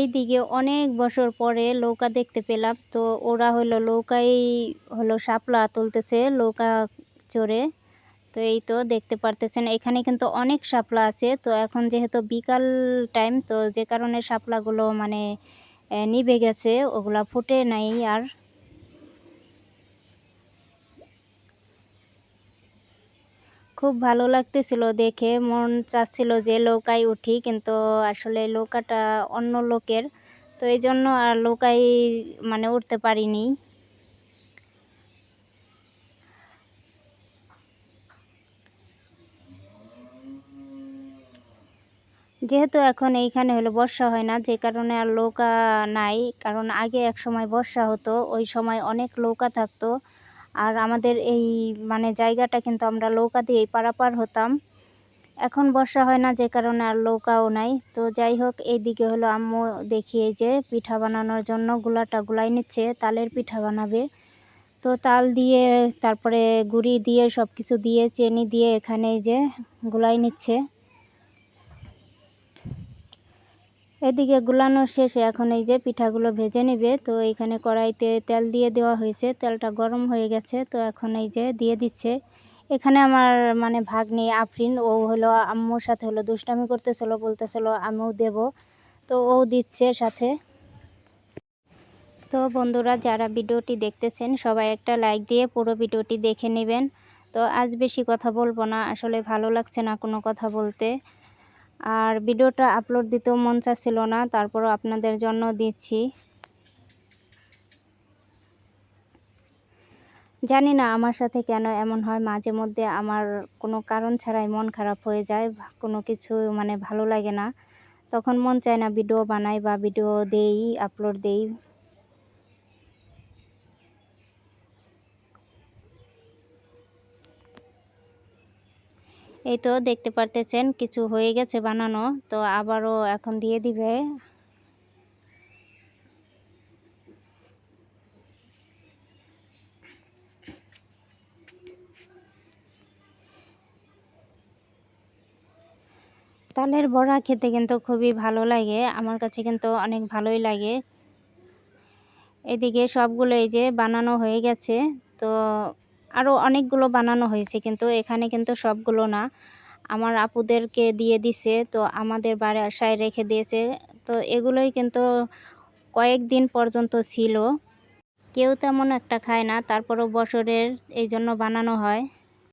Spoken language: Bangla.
এইদিকে অনেক বছর পরে নৌকা দেখতে পেলাম। তো ওরা হলো লৌকাই হলো শাপলা তুলতেছে নৌকা চড়ে। তো এই তো দেখতে পারতেছেন, এখানে কিন্তু অনেক শাপলা আছে। তো এখন যেহেতু বিকাল টাইম তো যে কারণে শাপলাগুলো মানে নিভে গেছে, ওগুলা ফুটে নাই আর। খুব ভালো লাগতেছিল দেখে। মন চাচ্ছিল যে নৌকায় উঠি, কিন্তু আসলে নৌকাটা অন্য লোকের। তো এই জন্য আর নৌকায় মানে উঠতে পারিনি। যেহেতু এখন এইখানে হলো বর্ষা হয় না, যে কারণে আর নৌকা নাই। কারণ আগে এক সময় বর্ষা হতো, ওই সময় অনেক নৌকা থাকতো। আর আমাদের এই মানে জায়গাটা কিন্তু আমরা নৌকা দিয়েই পারাপার হতাম। এখন বর্ষা হয় না, যে কারণে আর নৌকাও নাই। তো যাই হোক, এইদিকে হলো আম্মু দেখি এই যে পিঠা বানানোর জন্য গুলাটা গুলাই নিচ্ছে, তালের পিঠা বানাবে। তো তাল দিয়ে, তারপরে গুড়ি দিয়ে সব কিছু দিয়ে, চেনি দিয়ে এখানে যে গুলাই নিচ্ছে। এদিকে গুলানোর শেষে এখন এই যে পিঠাগুলো ভেজে নেবে। তো এখানে কড়াইতে তেল দিয়ে দেওয়া হয়েছে। তেলটা গরম হয়ে গেছে। তো এখন এই যে দিয়ে দিচ্ছে। এখানে আমার মানে ভাগ্নি আফরিন, ও হলো আম্মুর সাথে হলো দুষ্টামি করতেছিল, বলতেছিল আমিও দেব। তো ও দিচ্ছে সাথে। তো বন্ধুরা, যারা ভিডিওটি দেখতেছেন, সবাই একটা লাইক দিয়ে পুরো ভিডিওটি দেখে নেবেন। তো আজ বেশি কথা বলব না। আসলে ভালো লাগছে না কোনো কথা বলতে। আর ভিডিওটা আপলোড দিতেও মন চাচ্ছিল না, তারপরও আপনাদের জন্য দিচ্ছি। জানি না আমার সাথে কেন এমন হয়, মাঝে মধ্যে আমার কোনো কারণ ছাড়াই মন খারাপ হয়ে যায়, কোনো কিছু মানে ভালো লাগে না। তখন মন চায় না ভিডিও বানাই বা ভিডিও দেই আপলোড দেই। এই তো দেখতে পারতেছেন, কিছু হয়ে গেছে বানানো, তো আবারও এখন দিয়ে দিবে। তালের বড়া খেতে কিন্তু খুবই ভালো লাগে, আমার কাছে কিন্তু অনেক ভালোই লাগে। এদিকে সবগুলো এই যে বানানো হয়ে গেছে, তো আরও অনেকগুলো বানানো হয়েছে, কিন্তু এখানে কিন্তু সবগুলো না। আমার আপুদেরকে দিয়ে দিছে, তো আমাদের বাসায় রেখে দিয়েছে। তো এগুলোই কিন্তু কয়েকদিন পর্যন্ত ছিল। কেউ তেমন একটা খায় না, তারপরও বছরের এই জন্য বানানো হয়।